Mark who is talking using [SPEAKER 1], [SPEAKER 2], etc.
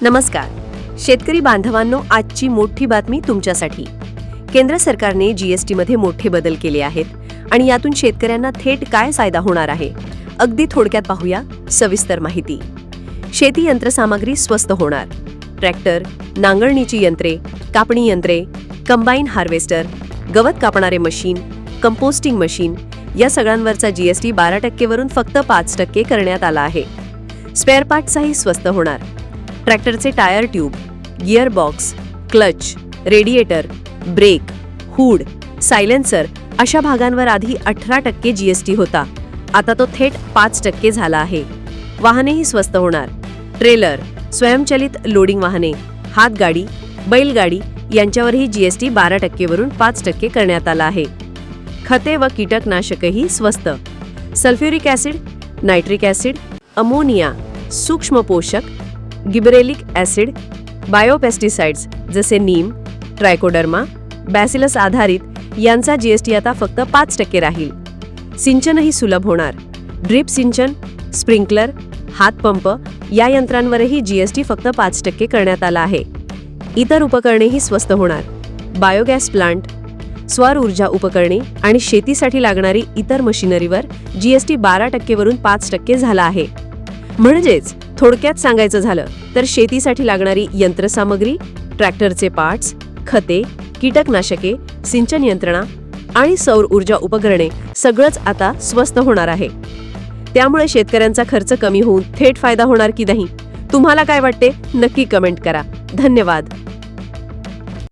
[SPEAKER 1] नमस्कार. शेतकरी बांधवांनो आजची मोठी बातमी तुमच्यासाठी. केंद्र सरकारने जीएसटी मध्ये मोठे बदल केले आहेत आणि यातून शेतकऱ्यांना थेट काय फायदा होणार आहे अगदी थोडक्यात पाहूया सविस्तर माहिती. शेती यंत्रसामग्री स्वस्त होणार. ट्रॅक्टर नांगरणीची यंत्रे कापणी यंत्रे कंबाईन हार्वेस्टर गवत कापणारे मशीन कंपोस्टिंग मशीन या सगळ्यांवरचा जीएसटी बारा टक्केवरून फक्त पाच टक्के करण्यात आला आहे. स्पेअर पार्टचाही स्वस्त होणार. ट्रॅक्टरचे tyre tube gearbox clutch radiator brake hood silencer अशा भागांवर आधी अठरा टक्के जीएसटी होता. आता तो थेट पाच टक्के झाला आहे. वाहनेही स्वस्त होणार. ट्रेलर स्वयंचलित लोडिंग वाहने हातगाडी बैलगाडी यांच्यावरही जीएसटी बारा टक्केवरून पाच टक्के करण्यात आला आहे. खते व कीटकनाशकही स्वस्त. Sulphuric acid nitric acid ammonia सूक्ष्म पोषक गिबरेलिक ॲसिड बायोपेस्टिसाइड्स जसे नीम ट्रायकोडर्मा बॅसिलस आधारित यांचा जीएसटी आता फक्त पाच टक्के राहील. सिंचनही सुलभ होणार. ड्रीप सिंचन स्प्रिंकलर हातपंप या यंत्रांवरही जीएसटी फक्त पाच टक्के करण्यात आला आहे. इतर उपकरणेही स्वस्त होणार. बायोगॅस प्लांट सौर ऊर्जा उपकरणे आणि शेतीसाठी लागणारी इतर मशिनरीवर जीएसटी बारा टक्केवरून पाच टक्के झाला आहे. म्हणजेच थोडक्यात सांगायचं झालं तर शेतीसाठी लागणारी यंत्रसामग्री ट्रॅक्टरचे पार्ट्स खते कीटकनाशके सिंचन यंत्रणा आणि सौर ऊर्जा उपकरणे सगळंच आता स्वस्त होणार आहे. त्यामुळे शेतकऱ्यांचा खर्च कमी होऊन थेट फायदा होणार की नाही? तुम्हाला काय वाटते? नक्की कमेंट करा. धन्यवाद.